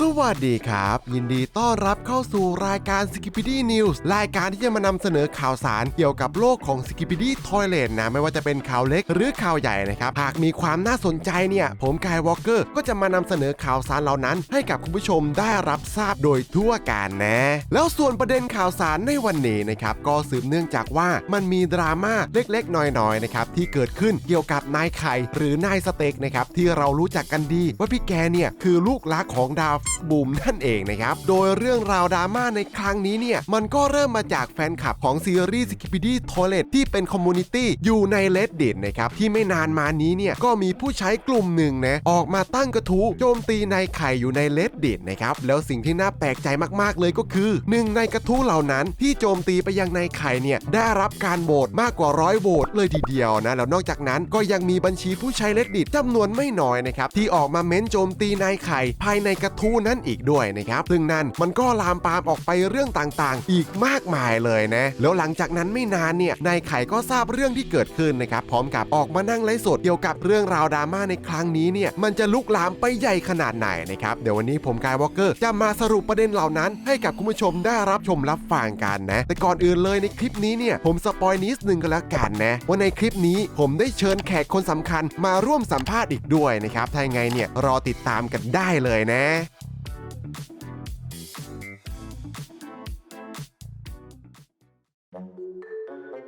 สวัสดีครับ ยินดีต้อนรับเข้าสู่รายการ s k i p p y d y News รายการที่จะมานำเสนอข่าวสารเกี่ยวกับโลกของ s k i p p y d y Toilet นะ ไม่ว่าจะเป็นข่าวเล็กหรือข่าวใหญ่นะครับ หากมีความน่าสนใจเนี่ย ผมกายวอลเกอร์ก็จะมานำเสนอข่าวสารเหล่านั้น ให้กับคุณผู้ชมได้รับทราบโดยทั่วกันนะ แล้วส่วนประเด็นข่าวสารในวันนี้นะครับก็สืบเนื่องจากว่ามันมีดราม่าเล็กๆน้อยๆนะครับที่เกิดขึ้นเกี่ยวกับนายไข่หรือนายสเต็กนะครับที่เรารู้จักกันดีว่าพี่แกเนี่ยคือลูกรักของดาวบูมนั่นเองนะครับ โดยเรื่องราวดราม่าในครั้งนี้เนี่ย มันก็เริ่มมาจากแฟนคลับของซีรีส์ s k i p p y d y Toilet ที่เป็นคอมมูนิตี้อยู่ใน Reddit นะครับ ที่ไม่นานมานี้เนี่ย ก็มีผู้ใช้กลุ่มหนึ่งนะ ออกมาตั้งกระทู้โจมตีนายไข่อยู่ใน Reddit นะครับ แล้วสิ่งที่น่าแปลกใจมากๆเลยก็คือหนึ่งในกระทู้เหล่านั้นที่โจมตีไปยังนายไข่เนี่ยได้รับการโหวตมากกว่าร้อยโหวตเลยทีเดียวนะแล้วนอกจากนั้นก็ยังมีบัญชีผู้ใช้ Reddit จำนวนไม่น้อยนะครับที่ออกมาเม้นโจมตีนายไข่ภายในกระทู้นั้นอีกด้วยนะครับซึ่งนั่นมันก็ลามปามออกไปเรื่องต่างๆ อีกมากมายเลยนะแล้วหลังจากนั้นไม่นานเนี่ยนายไข่ก็ทราบเรื่องที่เกิดขึ้นนะครับพร้อมกับออกมานั่งไลฟ์สดเกี่ยวกับเรื่องราวดราม่าในครั้งนี้เนี่ยมันจะลุกลามไปใหญ่ขนาดไหนนะครับเดี๋ยววันนี้ผมกายวอลเกอร์จะมาสรุปประเด็นเหล่านั้น ให้กับคุณผู้ชมได้รับชมรับฟังกันนะ แต่ก่อนอื่นเลยในคลิปนี้เนี่ยผมสปอยนิดนึงก็แล้วกันนะว่าในคลิปนี้ผมได้เชิญแขกคนสำคัญมาร่วมสัมภาษณ์อีกด้วยนะครับถ้าไงเนี่ยรอติดตามกันได้เลยนะ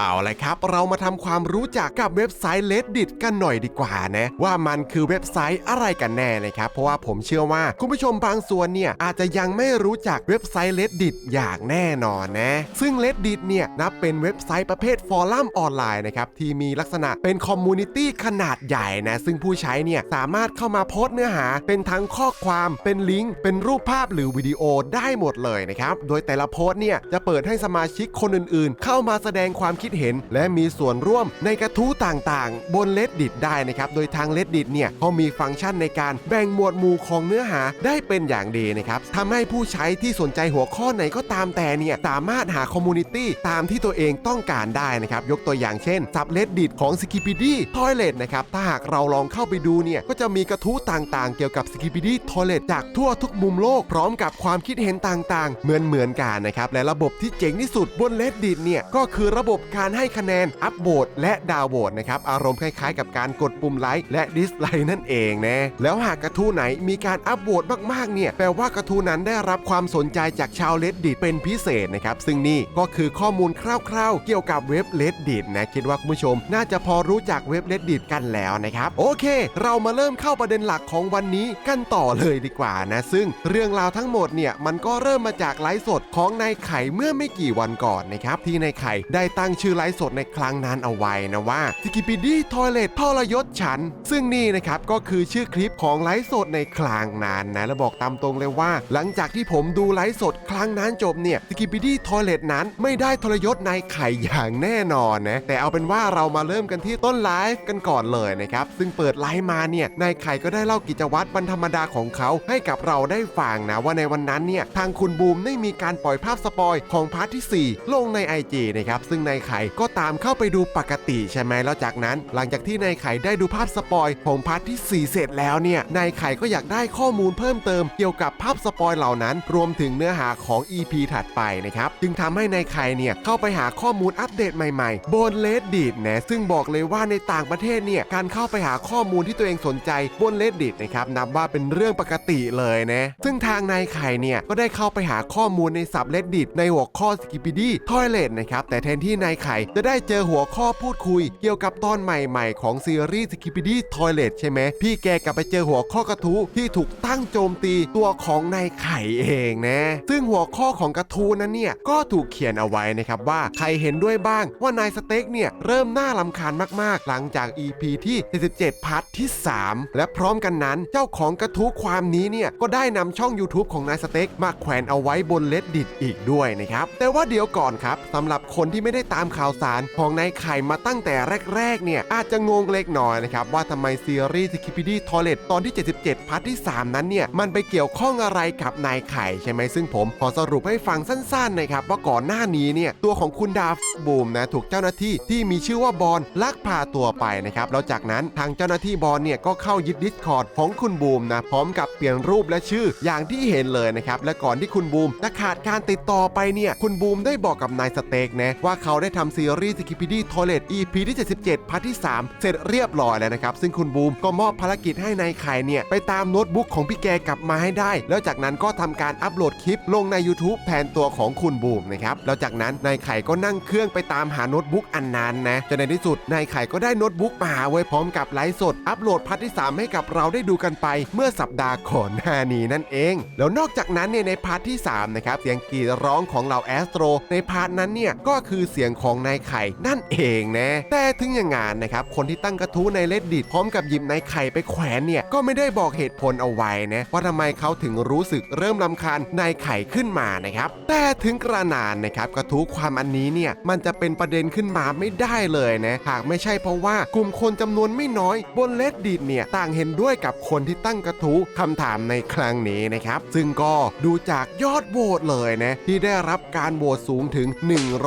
เอาละครับ เรามาทำความรู้จักกับเว็บไซต์ Reddit กันหน่อยดีกว่านะ ว่ามันคือเว็บไซต์อะไรกันแน่นะครับ เพราะว่าผมเชื่อว่าคุณผู้ชมบางส่วนเนี่ย อาจจะยังไม่รู้จักเว็บไซต์ Reddit อย่างแน่นอนนะ ซึ่ง Reddit เนี่ยนับเป็นเว็บไซต์ประเภทฟอรัมออนไลน์นะครับ ที่มีลักษณะเป็นคอมมูนิตี้ขนาดใหญ่นะ ซึ่งผู้ใช้เนี่ยสามารถเข้ามาโพสต์เนื้อหา เป็นทั้งข้อความเป็นลิงก์เป็นรูปภาพหรือวิดีโอได้หมดเลยนะครับโดยแต่ละโพสต์เนี่ยจะเปิดให้สมาชิกคนอื่นๆ เข้ามาแสดงความคิดเห็น และมีส่วนร่วมในกระทู้ต่างๆ บน Reddit ได้นะครับ โดยทาง Reddit เนี่ยเขามีฟังก์ชันในการแบ่งหมวดหมู่ของเนื้อหาได้เป็นอย่างดีนะครับทำให้ผู้ใช้ที่สนใจหัวข้อไหนก็ตามแต่เนี่ยสามารถหาคอมมูนิตี้ตามที่ตัวเองต้องการได้นะครับ ยกตัวอย่างเช่นซับ Reddit ของ s k i p p y d y Toilet นะครับถ้าหากเราลองเข้าไปดูเนี่ยก็จะมีกระทู้ต่างๆ เกี่ยวกับ s k i p p y d y Toilet จากทั่วทุกมุมโลกพร้อมกับความคิดเห็นต่างๆ เหมือนเหมือนๆกันนะครับและระบบที่เจ๋งที่สุดบน Reddit เนี่ยก็คือระบบการการให้คะแนนอัพโหวตและดาวโหวตนะครับอารมณ์คล้ายๆ กับการกดปุ่มไลค์และดิสไลค์นั่นเองนะแล้วหากกระทู้ไหนมีการอัพโหวตมากๆเนี่ยแปลว่ากระทู้นั้นได้รับความสนใจจากชาว Reddit เป็นพิเศษนะครับซึ่งนี่ก็คือข้อมูลคร่าวๆ เกี่ยวกับเว็บ Reddit นะคิดว่าคุณผู้ชม น่าจะพอรู้จักเว็บ Reddit กันแล้วนะครับโอเค เรามาเริ่มเข้าประเด็นหลักของวันนี้กันต่อเลยดีกว่านะซึ่งเรื่องราวทั้งหมดเนี่ยมันก็เริ่มมาจากไลฟ์สดของนายไข่เมื่อไม่กี่วันก่อนนะครับที่นายไข่ได้ตั้งชื่อไลฟ์สดในครั้งนั้นเอาไว้นะว่า s k i p p y d y Toilet ทรยศฉัน ซึ่งนี่นะครับก็คือชื่อคลิปของไลฟ์สดในครั้งนั้นนะและบอกตามตรงเลยว่า หลังจากที่ผมดูไลฟ์สดครั้งนั้นจบเนี่ย s k i p p y d y Toilet นั้นไม่ได้ทรยศนายไข่อย่างแน่นอนนะแต่เอาเป็นว่าเรามาเริ่มกันที่ต้นไลฟ์กันก่อนเลยนะครับซึ่งเปิดไลฟ์มาเนี่ยนายไข่ก็ได้เล่ากิจวัตรวันธรรมดาของเขาให้กับเราได้ฟังนะว่าในวันนั้นเนี่ยทางคุณบูมได้มีการปล่อยภาพสปอยของพาร์ทที่ 4 ลงใน IG นะครับซึ่งนายไข่ก็ตามเข้าไปดูปกติใช่ไหมแล้วจากนั้น หลังจากที่นายไข่ได้ดูภาพสปอยของพาร์ทที่ 4 เสร็จแล้วเนี่ยนายไข่ก็อยากได้ข้อมูลเพิ่มเติมเกี่ยวกับภาพสปอยเหล่านั้น รวมถึงเนื้อหาของ EP ถัดไปนะครับจึงทำให้นายไข่เนี่ยเข้าไปหาข้อมูลอัปเดตใหม่ๆบน Reddit นะซึ่งบอกเลยว่าในต่างประเทศเนี่ยการเข้าไปหาข้อมูลที่ตัวเองสนใจบน Reddit นะครับนับว่าเป็นเรื่องปกติเลยนะซึ่งทางนายไข่เนี่ยก็ได้เข้าไปหาข้อมูลในสับ Reddit ในหัวข้อ s k i p p y d y Toilet นะครับแต่แทนที่นายไข่จะได้เจอหัวข้อพูดคุย เกี่ยวกับตอนใหม่ๆ ของซีรีส์ s k i p p y d y Toilet ใช่ไหม พี่แกกลับไปเจอหัวข้อกระทู้ที่ถูกตั้งโจมตีตัวของนายไข่เองนะ ซึ่งหัวข้อของกระทู้นั้นเนี่ย ก็ถูกเขียนเอาไว้นะครับว่าใครเห็นด้วยบ้างว่านายสเต็กเนี่ย เริ่มน่าลำคาญมากๆ หลังจาก EP ที่ 77พาร์ทที่ 3 และพร้อมกันนั้นเจ้าของกระทู้ความนี้เนี่ยก็ได้นำช่อง YouTube ของนายสเต็กมาแขวนเอาไว้บน Reddit อีกด้วยนะครับแต่ว่าเดี๋ยวก่อนครับสำหรับคนที่ไม่ได้ตามข่าวสารของนายไข่มาตั้งแต่แรกๆเนี่ยอาจจะงงเล็กน้อยนะครับว่าทำไมซีรีส์สกิป d ี t o i l e t ตอนที่ 77 พาร์ทที่ 3 นั้นเนี่ยมันไปเกี่ยวข้องอะไรกับนายไข่ใช่ไหมซึ่งผมขอสรุปให้ฟังสั้นๆนะครับว่าก่อนหน้านี้เนี่ยตัวของคุณดาฟบูมนะถูกเจ้าหน้าที่ที่มีชื่อว่าบอลลักพาตัวไปนะครับแล้วจากนั้นทางเจ้าหน้าที่บอลเนี่ยก็เข้ายึดดิสคอร์ดของคุณบูมนะพร้อมกับเปลี่ยนรูปและชื่ออย่างที่เห็นเลยนะครับและก่อนที่คุณบูมจะขาดการติดต่อไปเนี่ยคุณบูมได้บอกกับนายสเต็กนะว่าเขาได้ทำซีรีส์สกิป d ี t o i l e t EP ที่ 77พาร์ทที่ 3 เสร็จเรียบร้อยแล้วนะครับ ซึ่งคุณบูมก็มอบภารกิจให้นายไข่เนี่ย ไปตามโน้ตบุ๊กของพี่แกกลับมาให้ได้ แล้วจากนั้นก็ทำการอัปโหลดคลิปลงใน YouTube แทนตัวของคุณบูมนะครับ แล้วจากนั้นนายไข่ก็นั่งเครื่องไปตามหาโน้ตบุ๊กอันนั้นนะจนในที่สุดนายไข่ก็ได้โน้ตบุ๊กมาไว้พร้อมกับไลฟ์สดอัปโหลดพาร์ทที่ 3 ให้กับเราได้ดูกันไป เมื่อสัปดาห์ก่อนหน้านี้นั่นเอง แล้วนอกจากนั้นเนี่ยในพาร์ทที่3นะครับเสียงกรีดร้องของเราแอสโตรในพาร์ทนั้นเนี่ยก็คือเสียงของนายไข่นั่นเองนะแต่ถึงอย่างงานนะครับคนที่ตั้งกระทู้ในเลดดิตพร้อมกับหยิบนายไข่ไปแขวนเนี่ยก็ไม่ได้บอกเหตุผลเอาไว้นะว่าทำไมเขาถึงรู้สึกเริ่มลำคาญนายไข่ขึ้นมานะครับแต่ถึงกระนานนะครับกระทู้ความอันนี้เนี่ยมันจะเป็นประเด็นขึ้นมาไม่ได้เลยนะหากไม่ใช่เพราะว่ากลุ่มคนจำนวนไม่น้อย บนเลดดิตเนี่ยต่างเห็นด้วยกับคนที่ตั้งกระทู้คำถามในครั้งนี้นะครับซึ่งก็ดูจากยอดโหวตเลยนะที่ได้รับการโหวตสูงถึง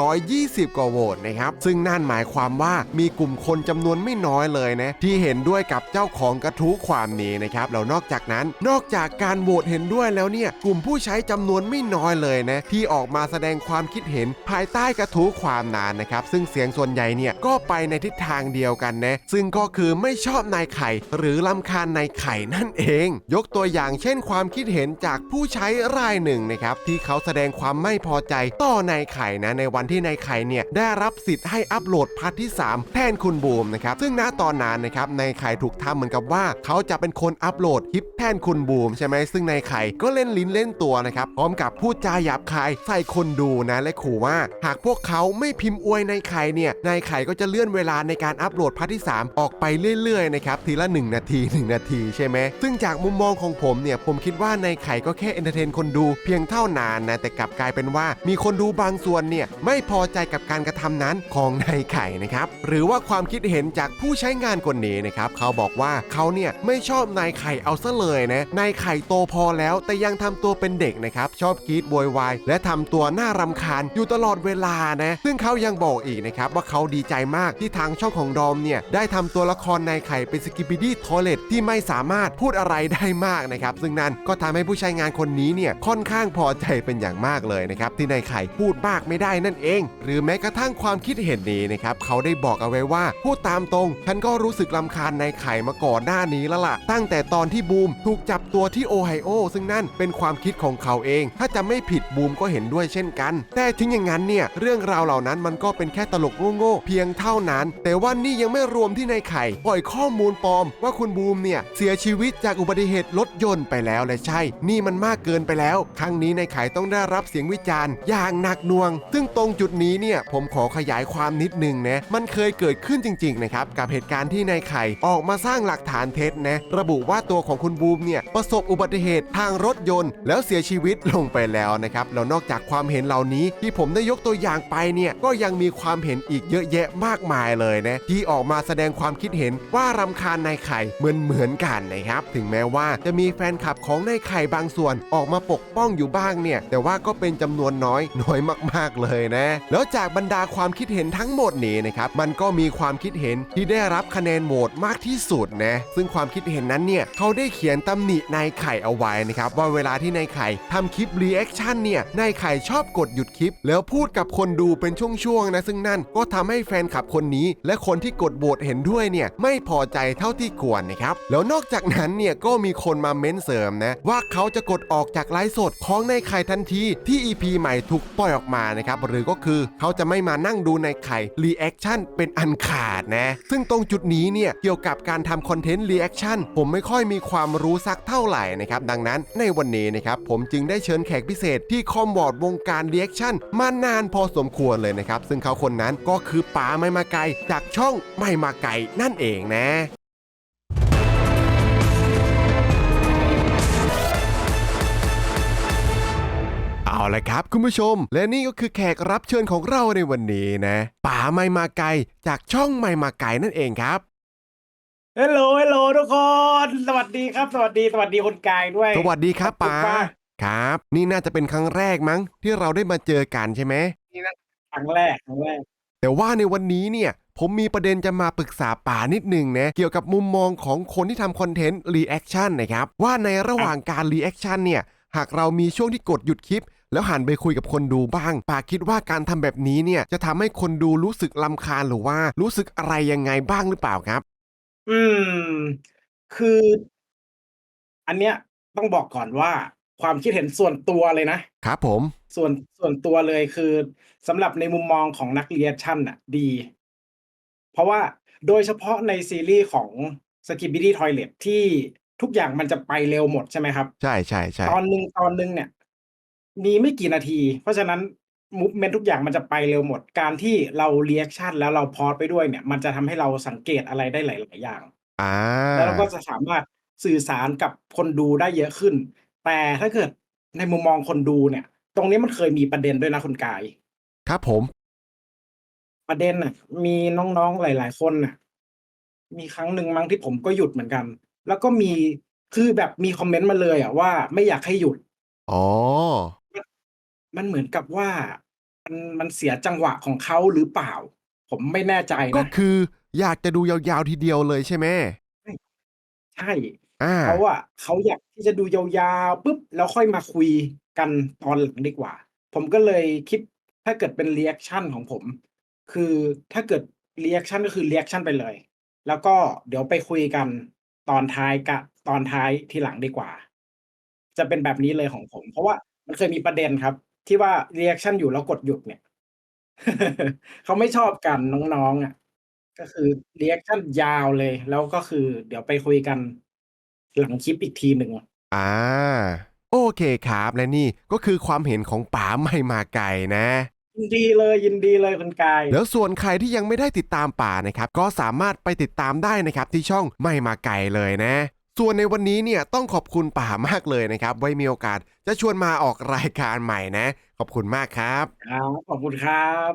120 กว่าโหวตนะครับ ซึ่งนั่นหมายความว่ามีกลุ่มคนจำนวนไม่น้อยเลยนะที่เห็นด้วยกับเจ้าของกระทู้ความนี้นะครับแล้วนอกจากนั้นนอกจากการโหวตเห็นด้วยแล้วเนี่ยกลุ่มผู้ใช้จำนวนไม่น้อยเลยนะที่ออกมาแสดงความคิดเห็นภายใต้กระทู้ความนานนะครับ ซึ่งเสียงส่วนใหญ่เนี่ยก็ไปในทิศทางเดียวกันนะซึ่งก็คือไม่ชอบนายไข่ หรือลำคาญนายไข่นั่นเอง ยกตัวอย่างเช่น ความคิดเห็นจากผู้ใช้รายหนึ่งนะครับที่เขาแสดงความไม่พอใจต่อนายไข่นะในวันที่นายไข่เนี่ยไได้รับสิทธิ์ให้อัปโหลดพาร์ทที่ 3 แทนคุณบูมนะครับ ซึ่งณตอนนั้นนะครับนายไข่ถูกทำเหมือนกับว่า เขาจะเป็นคนอัปโหลดคลิปแทนคุณบูมใช่ไหมซึ่งนายไข่ก็เล่นลิ้นเล่นตัวนะครับพร้อมกับพูดจาหยาบคายใส่คนดูนะและขู่ว่า หากพวกเขาไม่พิมพ์อวยนายไข่เนี่ยนายไข่ก็จะเลื่อนเวลาในการอัปโหลดพาร์ทที่ 3 ออกไปเรื่อยๆนะครับทีละ 1 นาที 1 นาทีใช่ไหมซึ่งจากมุมมองของผมเนี่ยผมคิดว่านายไข่ก็แค่เอนเตอร์เทนคนดูเพียงเท่านั้นนะแต่กลับกลายเป็นว่ามีคนดูบางส่วนเนี่ยไม่พอใจกับการกระทำนั้นของนายไข่นะครับหรือว่าความคิดเห็นจากผู้ใช้งานคนนี้นะครับเขาบอกว่าเขาเนี่ยไม่ชอบนายไข่เอาซะเลยนะนายไข่โตพอแล้วแต่ยังทำตัวเป็นเด็กนะครับชอบกรีดโวยวายและทำตัวน่ารำคาญอยู่ตลอดเวลานะซึ่งเขายังบอกอีกนะครับว่าเขาดีใจมากที่ทางช่องของดอมเนี่ยได้ทำตัวละครนายไข่เป็นสกิปปิดี้ทอเลตที่ไม่สามารถพูดอะไรได้มากนะครับซึ่งนั่นก็ทำให้ผู้ใช้งานคนนี้เนี่ยค่อนข้างพอใจเป็นอย่างมากเลยนะครับที่นายไข่พูดมากไม่ได้นั่นเอง หรือแม้กระทั่งทั้งความคิดเห็นนี้นะครับเขาได้บอกเอาไว้ว่า พูดตามตรง ฉันก็รู้สึกลำคาญนไข่มาก่อนหน้านี้แล้วล่ะ ตั้งแต่ตอนที่บูมถูกจับตัวที่โอไฮโอ ซึ่งนั่นเป็นความคิดของเขาเอง ถ้าจะไม่ผิดบูมก็เห็นด้วยเช่นกัน แต่ถึงอย่างนั้นเนี่ยเรื่องราวเหล่านั้นมันก็เป็นแค่ตลกโง่ๆเพียงเท่านั้น แต่ว่านี่ยังไม่รวมที่ในไข่ปล่อยข้อมูลปลอม ว่าคุณบูมเนี่ยเสียชีวิตจากอุบัติเหตุรถยนต์ไปแล้วและใช่ นี่มันมากเกินไปแล้ว ครั้งนี้ในไข่ต้องได้รับเสียงวิจารณ์อย่างหนักหน่วง ซึ่งตรงจุดนี้เนี่ยผมขอขยายความนิดนึงนะมันเคยเกิดขึ้นจริงๆนะครับกับเหตุการณ์ที่นายไข่ออกมาสร้างหลักฐานเท็จนะระบุว่าตัวของคุณบูมเนี่ยประสบอุบัติเหตุทางรถยนต์ แล้วเสียชีวิตลงไปแล้วนะครับแล้วนอกจากความเห็นเหล่านี้ที่ผมได้ยกตัวอย่างไปเนี่ยก็ยังมีความเห็นอีกเยอะแยะมากมายเลยนะที่ออกมาแสดงความคิดเห็นว่ารำคาญนายไข่เหมือนเหมือนกันนะครับถึงแม้ว่าจะมีแฟนคลับของนายไข่บางส่วนออกมาปกป้องอยู่บ้างเนี่ยแต่ว่าก็เป็นจำนวนน้อยน้อยมากๆเลยนะแล้วจากบรรดาความคิดเห็นทั้งหมดนี้นะครับมันก็มีความคิดเห็นที่ได้รับคะแนนโหวตมากที่สุดนะซึ่งความคิดเห็นนั้นเนี่ยเขาได้เขียนตำหนินายไข่เอาไว้นะครับว่าเวลาที่นายไข่ทำคลิปรีแอคชั่นเนี่ยนายไข่ชอบกดหยุดคลิป แล้วพูดกับคนดูเป็นช่วงๆนะซึ่งนั่นก็ทำให้แฟนคลับคนนี้ และคนที่กดโหวตเห็นด้วยเนี่ยไม่พอใจเท่าที่ควรนะครับแล้วนอกจากนั้นเนี่ยก็มีคนมาเม้นเสริมนะว่าเขาจะกดออกจากไลฟ์สดของนายไข่ทันทีที่ EP ใหม่ถูกปล่อยออกมานะครับหรือก็คือเขาจะไม่มานั่งดูในไข่รีแอคชั่นเป็นอันขาดนะ ซึ่งตรงจุดนี้เนี่ยเกี่ยวกับการทำคอนเทนต์รีแอคชั่นผมไม่ค่อยมีความรู้สักเท่าไหร่นะครับดังนั้นในวันนี้นะครับผมจึงได้เชิญแขกพิเศษที่คอมบอร์ดวงการรีแอคชั่นมานานพอสมควรเลยนะครับซึ่งเขาคนนั้นก็คือป๋าไม่มาไกลจากช่องไม่มาไกลนั่นเองนะ เอาละครับคุณผู้ชม และนี่ก็คือแขกรับเชิญของเราในวันนี้นะป๋าไม่มาไกลจากช่องไม่มาไกลนั่นเองครับฮัลโหลฮัลโหลทุกคน สวัสดีครับ สวัสดี สวัสดีคนกายด้วยสวัสดีครับขอณป๋ามากครับ นี่น่าจะเป็นครั้งแรกมั้ง ที่เราได้มาเจอกันใช่ไหมครั้งแรกครั้งแรก แต่ว่าในวันนี้เนี่ยผมมีประเด็นจะมาปรึกษาป๋านิดหนึ่งนะ เกี่ยวกับมุมมองของคนที่ทำคอนเทนต์รีแอคชั่นนะครับ ว่าในระหว่างการรีแอคชั่นเนี่ย หากเรามีช่วงที่กดหยุดคลิป แล้วหันไปคุยกับคนดูบ้างป๋าคิดว่าการทำแบบนี้เนี่ยจะทำให้คนดูรู้สึกลำคาญหรือว่ารู้สึกอะไรยังไงบ้างหรือเปล่าครับ อืม คือ อันเนี้ยต้องบอกก่อนว่าความคิดเห็นส่วนตัวเลยนะครับผม ส่วนส่วนตัวเลยคือสำหรับในมุมมองของนักเรียนชั่นน่ะ ดี เพราะว่าโดยเฉพาะในซีรีส์ของ s k i b i d y Toilet ที่ทุกอย่างมันจะไปเร็วหมดใช่ไหมครับ ใช่ใช่ใช่ตอนหนึ่งตอนหนึ่งเนี่ย มีไม่กี่นาที เพราะฉะนั้นมูฟเมนทุกอย่างมันจะไปเร็วหมด การที่เราเรีแอคชั่นแล้วเราพอดไปด้วยเนี่ยมันจะทำให้เราสังเกตอะไรได้หลาย ๆ อย่างอ่าแล้วเราก็จะสามารถสื่อสารกับคนดูได้เยอะขึ้น แต่ถ้าเกิดในมุมมองคนดูเนี่ย ตรงนี้มันเคยมีประเด็นด้วยนะคุณกาย ครับผม ประเด็นน่ะ มีน้องๆหลาย ๆ คนน่ะ มีครั้งหนึ่งมั้งที่ผมก็หยุดเหมือนกัน แล้วก็มีคือแบบมีคอมเมนต์มาเลยอะว่าไม่อยากให้หยุด อ๋อ มันเหมือนกับว่า มัน มันเสียจังหวะของเขาหรือเปล่า ผมไม่แน่ใจก็นะ คืออยากจะดูยาวๆทีเดียวเลยใช่ไหมใช่ อ่า เขาอะเขาอยากที่จะดูยาวๆปุ๊บ แล้วค่อยมาคุยกันตอนหลังดีกว่า ผมก็เลยคิดถ้าเกิดเป็นรีแอคชั่นของผม คือถ้าเกิดรีแอคชั่นก็คือรีแอคชั่นไปเลย แล้วก็เดี๋ยวไปคุยกันตอนท้ายกะตอนท้ายทีหลังดีกว่า จะเป็นแบบนี้เลยของผม เพราะว่ามันเคยมีประเด็นครับ ที่ว่ารีแอคชั่นอยู่แล้วกดหยุดเนี่ย เขาไม่ชอบกันน้องๆอะก็คือรีแอคชั่นยาวเลย แล้วก็คือเดี๋ยวไปคุยกันหลังคลิปอีกทีหนึ่งอ่า โอเคครับและนี่ก็คือความเห็นของป๋าไม่มาไกลนะยินดีเลยยินดีเลยคุณกาย แล้วส่วนใครที่ยังไม่ได้ติดตามป่านะครับ ก็สามารถไปติดตามได้นะครับที่ช่องไม่มาไกลเลยนะ ส่วนในวันนี้เนี่ยต้องขอบคุณป่ามากเลยนะครับ ไว้มีโอกาสจะชวนมาออกรายการใหม่นะ ขอบคุณมากครับ ครับ ขอบคุณครับ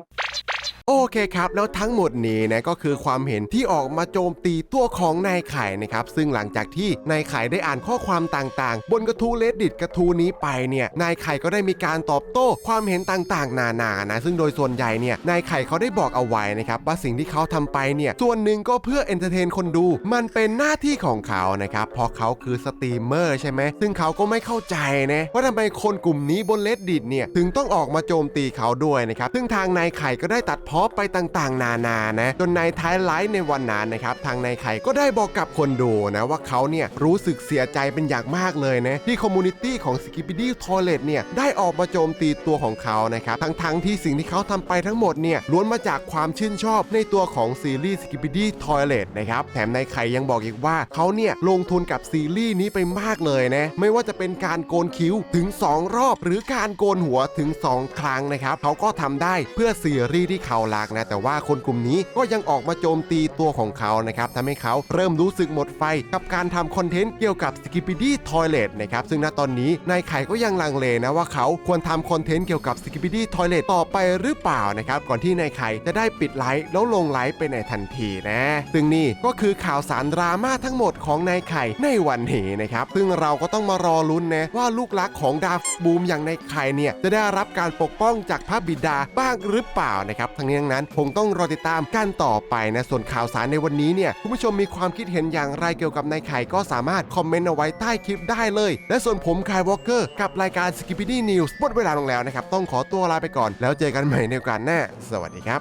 โอเคครับแล้วทั้งหมดนี้นะก็คือความเห็นที่ออกมาโจมตีตัวของนายไข่นะครับซึ่งหลังจากที่นายไข่ได้อ่านข้อความต่างๆ บนกระทู้เลดดิตกระทู้นี้ไปเนี่ยนายไข่ก็ได้มีการตอบโต้ความเห็นต่างๆ นานานะซึ่งโดยส่วนใหญ่เนี่ยนายไข่เขาได้บอกเอาไว้นะครับว่าสิ่งที่เขาทำไปเนี่ยส่วนหนึ่งก็เพื่อเอนเตอร์เทนคนดู มันเป็นหน้าที่ของเขานะครับเพราะเขาคือสตรีมเมอร์ใช่ไหมซึ่งเขาก็ไม่เข้าใจนะว่าทำไมคนกลุ่มนี้บนเลดดิตเนี่ยถึงต้องออกมาโจมตีเขาด้วยนะครับซึ่งทางนายไข่ก็ได้ตัดพอไปต่างๆ นานานะจนในท้ายไลฟ์ในวันนั้นนะครับทางนายไข่ก็ได้บอกกับคนดูนะว่าเขาเนี่ยรู้สึกเสียใจเป็นอย่างมากเลยนะที่คอมมูนิตี้ของ s k i p p y d y Toilet เนี่ยได้ออกมาโจมตีตัวของเขานะครับทั้งๆที่สิ่งที่เขาทำไปทั้งหมดเนี่ยล้วนมาจากความชื่นชอบในตัวของซีรีส์ s k i p p y d y Toilet นะครับแถมนายไข่ยังบอกอีกว่าเขาเนี่ยลงทุนกับซีรีส์นี้ไปมากเลยนะไม่ว่าจะเป็นการโกนคิ้วถึง 2 รอบ หรือการโกนหัวถึง 2 ครั้งนะครับเขาก็ทำได้เพื่อซีรีส์ที่เขารักนะ แต่ว่าคนกลุ่มนี้ก็ยังออกมาโจมตีตัวของเขานะครับทำให้เขาเริ่มรู้สึกหมดไฟกับการทำคอนเทนต์เกี่ยวกับ s k i p p y d y Toilet นะครับซึ่งณตอนนี้นายไข่ก็ยังลังเลนะว่าเขาควรทำคอนเทนต์เกี่ยวกับ s k i p p y d y Toilet ต่อไปหรือเปล่านะครับก่อนที่นายไข่จะได้ปิดไลฟ์แล้วลงไลฟ์ไปในทันทีนะซึ่งนี่ก็คือข่าวสารดราม่าทั้งหมดของนายไข่ในวันนี้นะครับซึ่งเราก็ต้องมารอลุ้นนะว่าลูกรักของดาฟบูมอย่างนายไข่เนี่ยจะได้รับการปกป้องจากพระบิดาบ้างหรือเปล่านะครับทั้งนี้ทั้งนั้นคงต้องรอติดตามกันต่อไปนะส่วนข่าวสารในวันนี้เนี่ยคุณผู้ชมมีความคิดเห็นอย่างไรเกี่ยวกับนายไข่ก็สามารถคอมเมนต์เอาไว้ใต้คลิปได้เลย และส่วนผมคายวอลเกอร์กับรายการ Skippy News หมดเวลาลงแล้วนะครับต้องขอตัวลาไปก่อน แล้วเจอกันใหม่ในโอกาสหน้าสวัสดีครับ